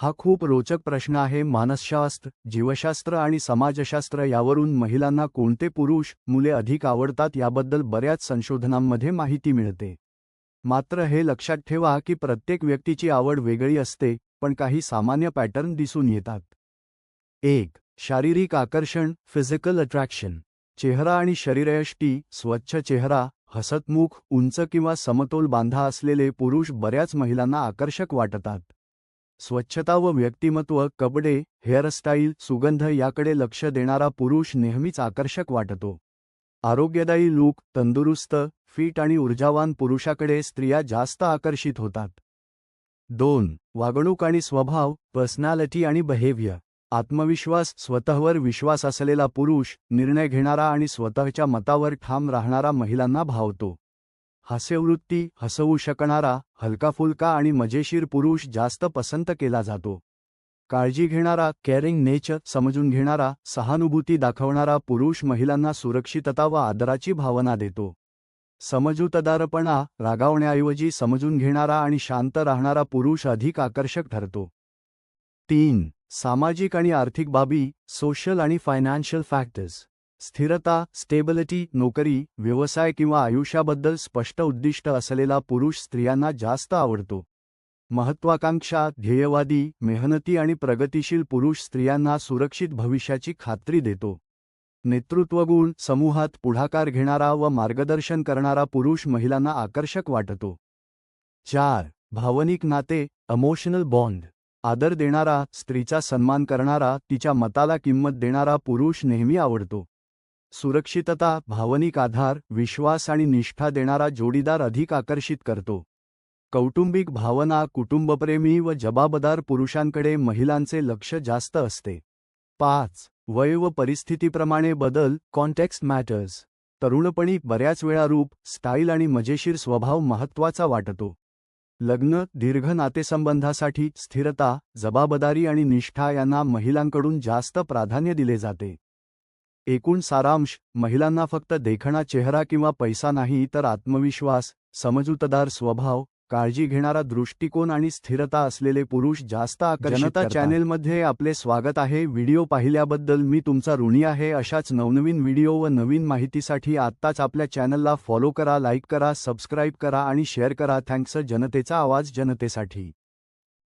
हा खूप रोचक प्रश्न आहे. मानसशास्त्र जीवशास्त्र आणि समाजशास्त्र यावरून महिलांना कोणते पुरुष मुले अधिक आवडतात याबद्दल बऱ्याच संशोधनांमध्ये माहिती मिळते. मात्र हे लक्षात ठेवा की प्रत्येक व्यक्तीची आवड वेगळी असते पण काही सामान्य पॅटर्न दिसून येतात. एक शारीरिक आकर्षण फिजिकल अट्रॅक्शन चेहरा आणि शरीरयष्टी स्वच्छ चेहरा हसतमुख उंच किंवा समतोल बांधा असलेले पुरुष बऱ्याच महिलांना आकर्षक वाटतात. स्वच्छता व व्यक्तिमत्व कपडे हेअरस्टाईल सुगंध याकडे लक्ष देणारा पुरुष नेहमीच आकर्षक वाटतो. आरोग्यदायी लूक तंदुरुस्त फिट आणि ऊर्जावान पुरुषाकडे स्त्रिया जास्त आकर्षित होतात. दोन वागणूक आणि स्वभाव पर्सनॅलिटी आणि बहेव्य. आत्मविश्वास स्वतःवर विश्वास असलेला पुरुष निर्णय घेणारा आणि स्वतःच्या मतावर ठाम राहणारा महिलांना भावतो. हास्यवृत्ती हसवू शकणारा हलकाफुलका आणि मजेशीर पुरुष जास्त पसंत केला जातो. काळजी घेणारा केअरिंग नेचर समजून घेणारा सहानुभूती दाखवणारा पुरुष महिलांना सुरक्षितता व आदराची भावना देतो. समजूतदारपणा रागावण्याऐवजी समजून घेणारा आणि शांत राहणारा पुरुष अधिक आकर्षक ठरतो. तीन सामाजिक आणि आर्थिक बाबी सोशल आणि फायनान्शियल फॅक्टर्स स्थिरता स्टेबिलिटी नोकरी व्यवसाय किंवा आयुष्याबद्दल स्पष्ट उद्दिष्ट असलेला पुरुष स्त्रियांना जास्त आवडतो. महत्वाकांक्षा ध्येयवादी मेहनती आणि प्रगतिशील पुरुष स्त्रियांना सुरक्षित भविष्याची खात्री देतो. नेतृत्वगुण समूहात पुढाकार घेणारा व मार्गदर्शन करणारा पुरुष महिलांना आकर्षक वाटतो. चार भावनिक नाते अमोशनल बॉन्ड आदर देणारा स्त्रीचा सन्मान करणारा तिच्या मताला किंमत देणारा पुरुष नेहमी आवडतो. सुरक्षितता भावनिक आधार विश्वास आणि निष्ठा देणारा जोडीदार अधिक आकर्षित करतो. कौटुंबिक भावना कुटुंबप्रेमी व जबाबदार पुरुषांकडे महिलांचे लक्ष जास्त असते. पाच वय व परिस्थितीप्रमाणे बदल कॉन्टेक्स्ट मॅटर्स तरुणपणी बऱ्याच वेळा रूप स्टाईल आणि मजेशीर स्वभाव महत्त्वाचा वाटतो. लग्न दीर्घ नातेसंबंधासाठी स्थिरता जबाबदारी आणि निष्ठा यांना महिलांकडून जास्त प्राधान्य दिले जाते. एकूण सारांश महिलांना फक्त देखणा चेहरा किंवा पैसा नाही तर आत्मविश्वास समजूतदार स्वभाव काळजी घेणारा दृष्टिकोन आणि स्थिरता असलेले पुरुष जास्त आकर्षित जनता चॅनेलमध्ये आपले स्वागत आहे. व्हिडिओ पाहिल्याबद्दल मी तुमचा ऋणी आहे. अशाच नवनवीन व्हिडिओ व नवीन माहितीसाठी आत्ताच आपल्या चॅनलला फॉलो करा लाईक करा सबस्क्राईब करा आणि शेअर करा. थँक्स जनतेचा आवाज जनतेसाठी.